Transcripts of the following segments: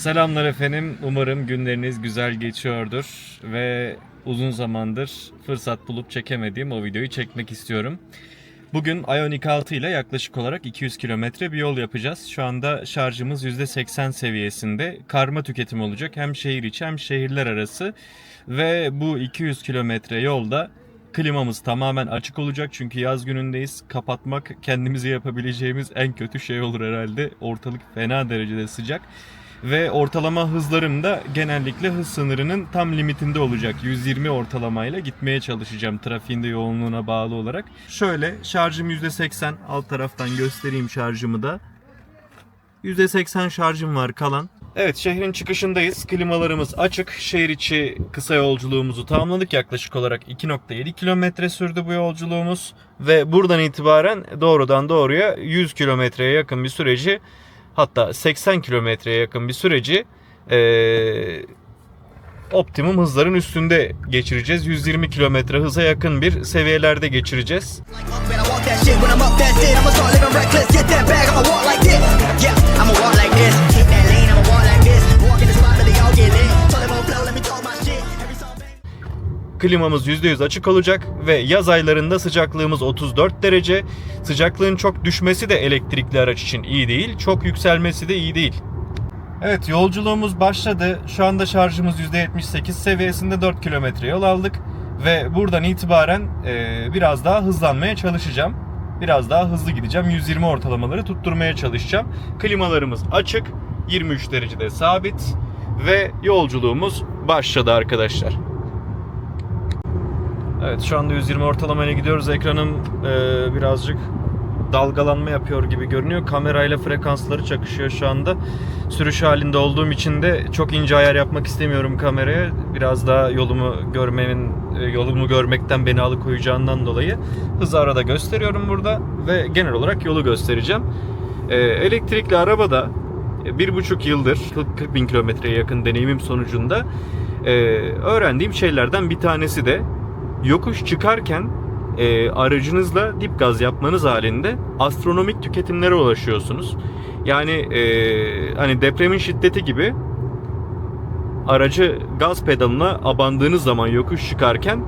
Selamlar efendim. Umarım günleriniz güzel geçiyordur ve uzun zamandır fırsat bulup çekemediğim o videoyu çekmek istiyorum. Bugün Ioniq 6 ile yaklaşık olarak 200 kilometre bir yol yapacağız. Şu anda şarjımız %80 seviyesinde. Karma tüketim olacak hem şehir içi hem şehirler arası. Ve bu 200 kilometre yolda klimamız tamamen açık olacak çünkü yaz günündeyiz. Kapatmak kendimize yapabileceğimiz en kötü şey olur herhalde. Ortalık fena derecede sıcak. Ve ortalama hızlarım da genellikle hız sınırının tam limitinde olacak. 120 ortalamayla gitmeye çalışacağım trafiğin de yoğunluğuna bağlı olarak. Şöyle şarjım %80. Alt taraftan göstereyim şarjımı da. %80 şarjım var kalan. Evet şehrin çıkışındayız. Klimalarımız açık. Şehir içi kısa yolculuğumuzu tamamladık. Yaklaşık olarak 2.7 kilometre sürdü bu yolculuğumuz. Ve buradan itibaren doğrudan doğruya 100 kilometreye yakın bir süreci hatta 80 kilometreye yakın bir süreci eee, optimum hızların üstünde geçireceğiz. 120 kilometre hıza yakın bir seviyelerde geçireceğiz. Klimamız %100 açık olacak ve yaz aylarında sıcaklığımız 34 derece. Sıcaklığın çok düşmesi de elektrikli araç için iyi değil, çok yükselmesi de iyi değil. Evet yolculuğumuz başladı. Şu anda şarjımız %78 seviyesinde 4 kilometre yol aldık. Ve buradan itibaren e, biraz daha hızlanmaya çalışacağım. Biraz daha hızlı gideceğim. 120 ortalamaları tutturmaya çalışacağım. Klimalarımız açık. 23 derecede sabit. Ve yolculuğumuz başladı arkadaşlar. Evet şu anda 120 ortalamaya gidiyoruz. Ekranım e, birazcık dalgalanma yapıyor gibi görünüyor. Kamerayla frekansları çakışıyor şu anda. Sürüş halinde olduğum için de çok ince ayar yapmak istemiyorum kameraya. Biraz daha yolumu görmemin e, yolumu görmekten beni alıkoyacağından dolayı hızı arada gösteriyorum burada ve genel olarak yolu göstereceğim. E, elektrikli arabada e, bir buçuk yıldır 40 bin kilometreye yakın deneyimim sonucunda öğrendiğim şeylerden bir tanesi de yokuş çıkarken e, aracınızla dip gaz yapmanız halinde astronomik tüketimlere ulaşıyorsunuz. Yani e, hani depremin şiddeti gibi aracı gaz pedalına abandığınız zaman yokuş çıkarken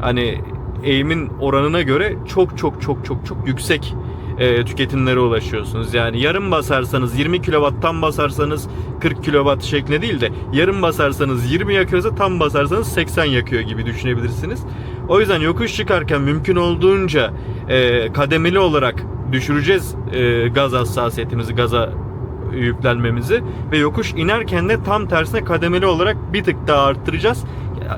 hani eğimin oranına göre çok çok çok çok çok yüksek e, tüketimlere ulaşıyorsunuz. Yani yarım basarsanız 20 kW basarsanız 40 kW şeklinde değil de yarım basarsanız 20 yakıyorsa tam basarsanız 80 yakıyor gibi düşünebilirsiniz. O yüzden yokuş çıkarken mümkün olduğunca e, kademeli olarak düşüreceğiz e, gaz hassasiyetimizi, gaza yüklenmemizi ve yokuş inerken de tam tersine kademeli olarak bir tık daha arttıracağız.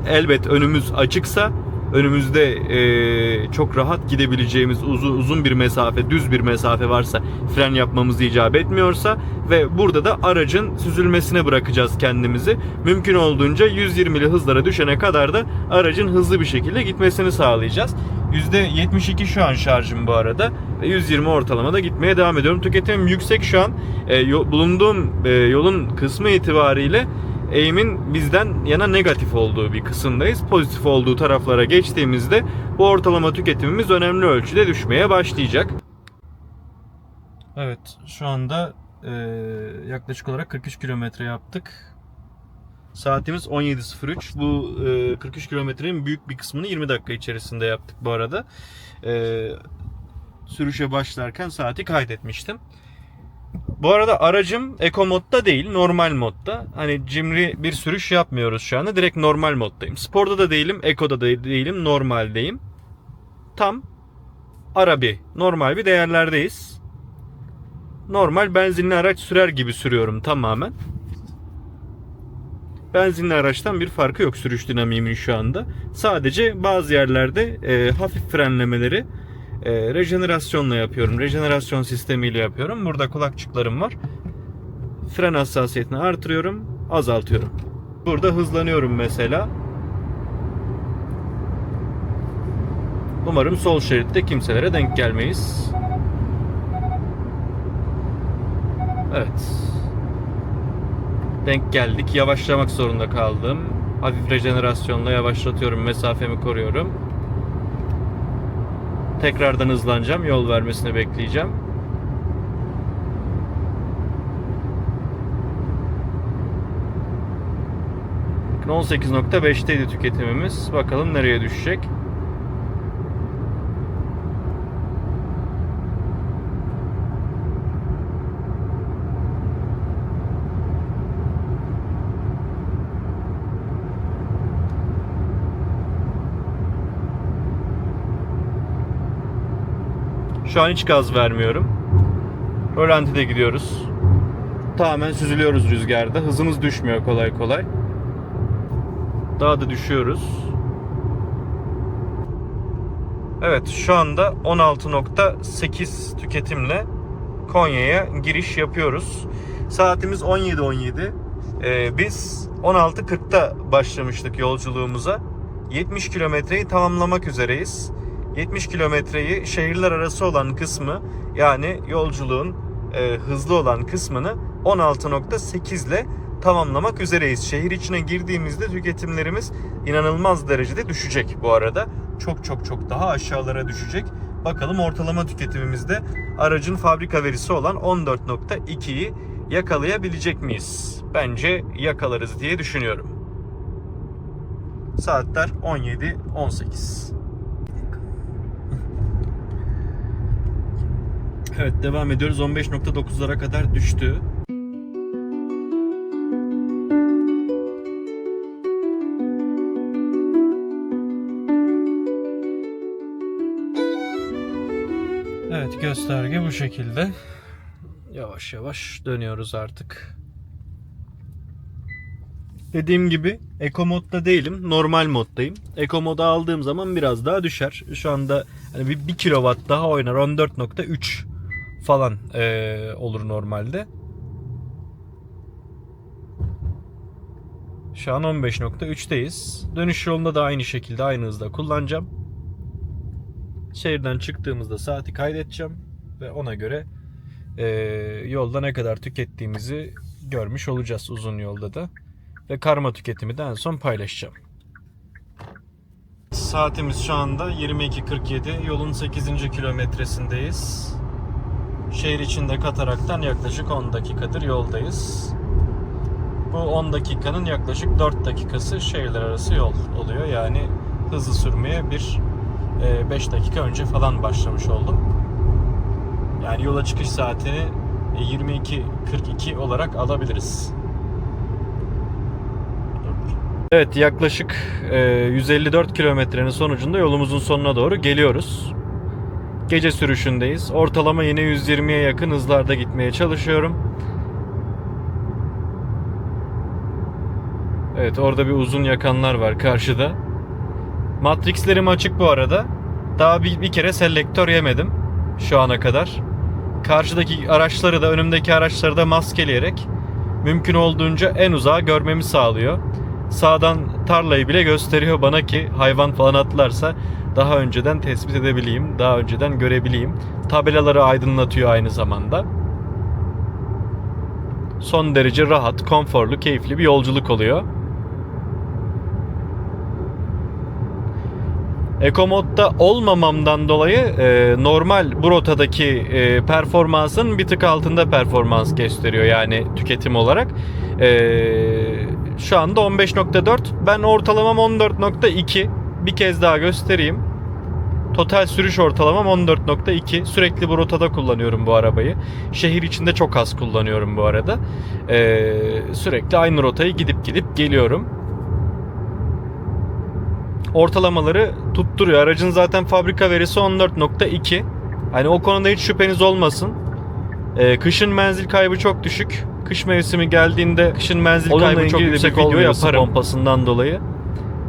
Elbet önümüz açıksa önümüzde e, çok rahat gidebileceğimiz uzun, uzun bir mesafe, düz bir mesafe varsa fren yapmamız icap etmiyorsa ve burada da aracın süzülmesine bırakacağız kendimizi. Mümkün olduğunca 120'li hızlara düşene kadar da aracın hızlı bir şekilde gitmesini sağlayacağız. %72 şu an şarjım bu arada. Ve 120 ortalamada gitmeye devam ediyorum. Tüketimim yüksek şu an. E, bulunduğum e, yolun kısmı itibariyle eğimin bizden yana negatif olduğu bir kısımdayız. Pozitif olduğu taraflara geçtiğimizde bu ortalama tüketimimiz önemli ölçüde düşmeye başlayacak. Evet şu anda e, yaklaşık olarak 43 kilometre yaptık. Saatimiz 17.03. Bu e, 43 kilometrenin büyük bir kısmını 20 dakika içerisinde yaptık bu arada. E, sürüşe başlarken saati kaydetmiştim. Bu arada aracım Eco modda değil, normal modda. Hani cimri bir sürüş yapmıyoruz şu anda. Direkt normal moddayım. Sporda da değilim, Eco'da da değilim, normaldeyim. Tam ara bir, normal bir değerlerdeyiz. Normal benzinli araç sürer gibi sürüyorum tamamen. Benzinli araçtan bir farkı yok sürüş dinamiğimin şu anda. Sadece bazı yerlerde e, hafif frenlemeleri e, rejenerasyonla yapıyorum. Rejenerasyon sistemiyle yapıyorum. Burada kulakçıklarım var. Fren hassasiyetini artırıyorum, azaltıyorum. Burada hızlanıyorum mesela. Umarım sol şeritte kimselere denk gelmeyiz. Evet. Denk geldik. Yavaşlamak zorunda kaldım. Hafif rejenerasyonla yavaşlatıyorum. Mesafemi koruyorum. Tekrardan hızlanacağım. Yol vermesini bekleyeceğim. %18.5'teydi tüketimimiz. Bakalım nereye düşecek. Şu an hiç gaz vermiyorum. Rölantide gidiyoruz. Tamamen süzülüyoruz rüzgarda. Hızımız düşmüyor kolay kolay. Daha da düşüyoruz. Evet şu anda 16.8 tüketimle Konya'ya giriş yapıyoruz. Saatimiz 17.17. Ee, biz 16.40'da başlamıştık yolculuğumuza. 70 kilometreyi tamamlamak üzereyiz. 70 kilometreyi şehirler arası olan kısmı yani yolculuğun e, hızlı olan kısmını 16.8 ile tamamlamak üzereyiz. Şehir içine girdiğimizde tüketimlerimiz inanılmaz derecede düşecek bu arada. Çok çok çok daha aşağılara düşecek. Bakalım ortalama tüketimimizde aracın fabrika verisi olan 14.2'yi yakalayabilecek miyiz? Bence yakalarız diye düşünüyorum. Saatler 17.18. Evet devam ediyoruz. 15.9'lara kadar düştü. Evet gösterge bu şekilde. Yavaş yavaş dönüyoruz artık. Dediğim gibi Eco modda değilim. Normal moddayım. Eco moda aldığım zaman biraz daha düşer. Şu anda hani bir, 1 kilowatt daha oynar. 14.3 falan eee, olur normalde. Şu an 15.3'teyiz. Dönüş yolunda da aynı şekilde aynı hızda kullanacağım. Şehirden çıktığımızda saati kaydedeceğim ve ona göre eee, yolda ne kadar tükettiğimizi görmüş olacağız uzun yolda da. Ve karma tüketimi de en son paylaşacağım. Saatimiz şu anda 22.47. Yolun 8. kilometresindeyiz. Şehir içinde kataraktan yaklaşık 10 dakikadır yoldayız. Bu 10 dakikanın yaklaşık 4 dakikası şehirler arası yol oluyor. Yani hızlı sürmeye bir 5 dakika önce falan başlamış oldum. Yani yola çıkış saatini 22.42 olarak alabiliriz. Evet yaklaşık e, 154 kilometrenin sonucunda yolumuzun sonuna doğru geliyoruz. Gece sürüşündeyiz. Ortalama yine 120'ye yakın hızlarda gitmeye çalışıyorum. Evet orada bir uzun yakanlar var karşıda. Matrixlerim açık bu arada. Daha bir, bir kere selektör yemedim şu ana kadar. Karşıdaki araçları da önümdeki araçları da maskeleyerek mümkün olduğunca en uzağa görmemi sağlıyor. Sağdan tarlayı bile gösteriyor bana ki hayvan falan atlarsa daha önceden tespit edebileyim, daha önceden görebileyim. Tabelaları aydınlatıyor aynı zamanda. Son derece rahat, konforlu, keyifli bir yolculuk oluyor. Eco modda olmamamdan dolayı e, normal bu rotadaki e, performansın bir tık altında performans gösteriyor yani tüketim olarak. E, şu anda 15.4 ben ortalamam 14.2 bir kez daha göstereyim. Total sürüş ortalamam 14.2. Sürekli bu rotada kullanıyorum bu arabayı. Şehir içinde çok az kullanıyorum bu arada. Ee, sürekli aynı rotayı gidip gidip geliyorum. Ortalamaları tutturuyor. Aracın zaten fabrika verisi 14.2. Hani o konuda hiç şüpheniz olmasın. Ee, kışın menzil kaybı çok düşük. Kış mevsimi geldiğinde kışın menzil Onunla kaybı çok yüksek bir video yaparım. pompasından dolayı.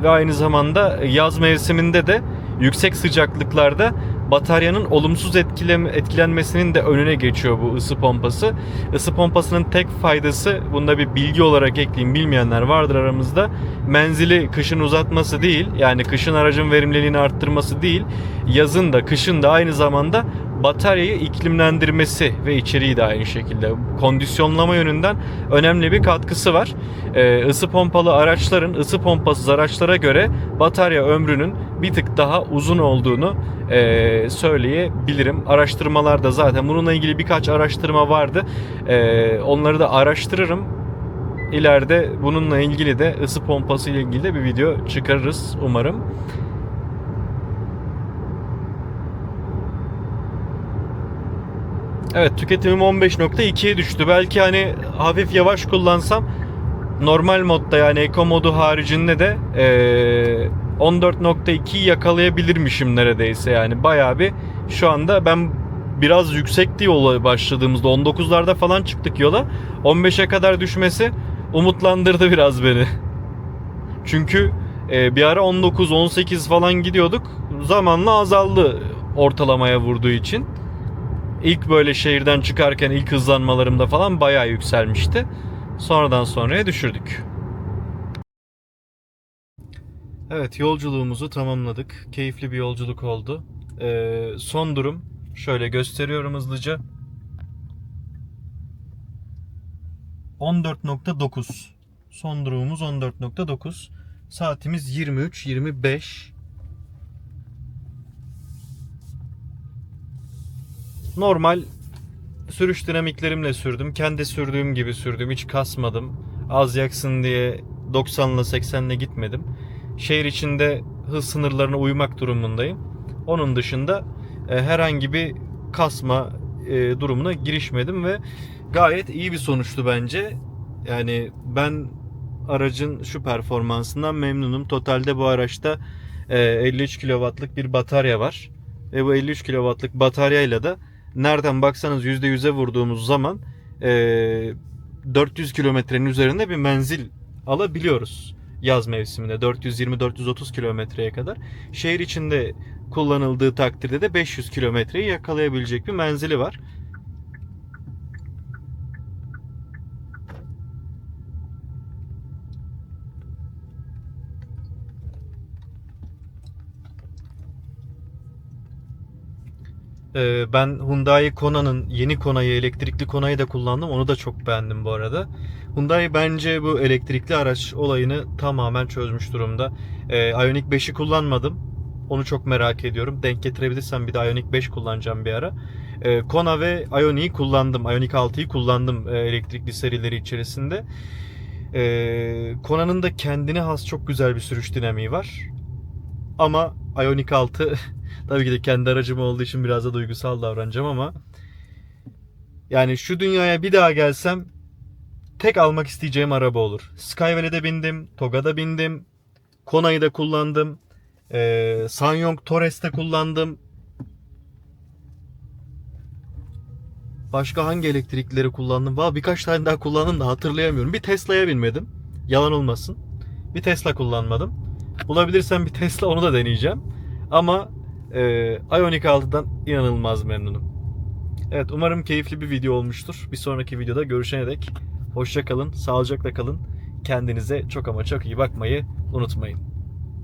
Ve aynı zamanda yaz mevsiminde de yüksek sıcaklıklarda bataryanın olumsuz etkileme, etkilenmesinin de önüne geçiyor bu ısı pompası. Isı pompasının tek faydası, bunda bir bilgi olarak ekleyeyim bilmeyenler vardır aramızda. Menzili kışın uzatması değil, yani kışın aracın verimliliğini arttırması değil, yazın da kışın da aynı zamanda bataryayı iklimlendirmesi ve içeriği de aynı şekilde kondisyonlama yönünden önemli bir katkısı var. Ee, ısı pompalı araçların ısı pompasız araçlara göre batarya ömrünün bir tık daha uzun olduğunu e, söyleyebilirim. Araştırmalarda zaten bununla ilgili birkaç araştırma vardı. E, onları da araştırırım. ileride bununla ilgili de ısı pompası ile ilgili de bir video çıkarırız umarım. Evet tüketimim 15.2'ye düştü. Belki hani hafif yavaş kullansam normal modda yani Eco modu haricinde de eee 14.2'yi yakalayabilirmişim neredeyse yani bayağı bir şu anda ben biraz yüksekti yola başladığımızda 19'larda falan çıktık yola 15'e kadar düşmesi umutlandırdı biraz beni. Çünkü e, bir ara 19-18 falan gidiyorduk zamanla azaldı ortalamaya vurduğu için. İlk böyle şehirden çıkarken ilk hızlanmalarımda falan bayağı yükselmişti. Sonradan sonraya düşürdük. Evet yolculuğumuzu tamamladık. Keyifli bir yolculuk oldu. Ee, son durum şöyle gösteriyorum hızlıca. 14.9 Son durumumuz 14.9 Saatimiz 23.25 Normal sürüş dinamiklerimle sürdüm. Kendi sürdüğüm gibi sürdüm. Hiç kasmadım. Az yaksın diye 90 ile 80 ile gitmedim. Şehir içinde hız sınırlarına uymak durumundayım. Onun dışında e, herhangi bir kasma e, durumuna girişmedim ve gayet iyi bir sonuçtu bence. Yani ben aracın şu performansından memnunum. Totalde bu araçta e, 53 kW'lık bir batarya var. Ve bu 53 kW'lık bataryayla da nereden baksanız %100'e vurduğumuz zaman e, 400 kilometrenin üzerinde bir menzil alabiliyoruz yaz mevsiminde 420-430 kilometreye kadar. Şehir içinde kullanıldığı takdirde de 500 kilometreyi yakalayabilecek bir menzili var. Ee, ben Hyundai Kona'nın yeni Kona'yı elektrikli Kona'yı da kullandım. Onu da çok beğendim bu arada. Hyundai bence bu elektrikli araç olayını tamamen çözmüş durumda. Ee, Ioniq 5'i kullanmadım. Onu çok merak ediyorum. Denk getirebilirsem bir de Ioniq 5 kullanacağım bir ara. Ee, Kona ve Ioniq'i kullandım. Ioniq 6'yı kullandım e, elektrikli serileri içerisinde. Ee, Kona'nın da kendine has çok güzel bir sürüş dinamiği var. Ama Ioniq 6 tabii ki de kendi aracım olduğu için biraz da duygusal davranacağım ama yani şu dünyaya bir daha gelsem tek almak isteyeceğim araba olur. Skyway'e bindim, Toga'da bindim, Kona'yı da kullandım, ee, Sanyong Torres'te kullandım. Başka hangi elektrikleri kullandım? Valla birkaç tane daha kullandım da hatırlayamıyorum. Bir Tesla'ya binmedim. Yalan olmasın. Bir Tesla kullanmadım. Bulabilirsem bir Tesla onu da deneyeceğim. Ama e, Ioniq 6'dan inanılmaz memnunum. Evet umarım keyifli bir video olmuştur. Bir sonraki videoda görüşene dek hoşça kalın, sağlıcakla kalın. Kendinize çok ama çok iyi bakmayı unutmayın.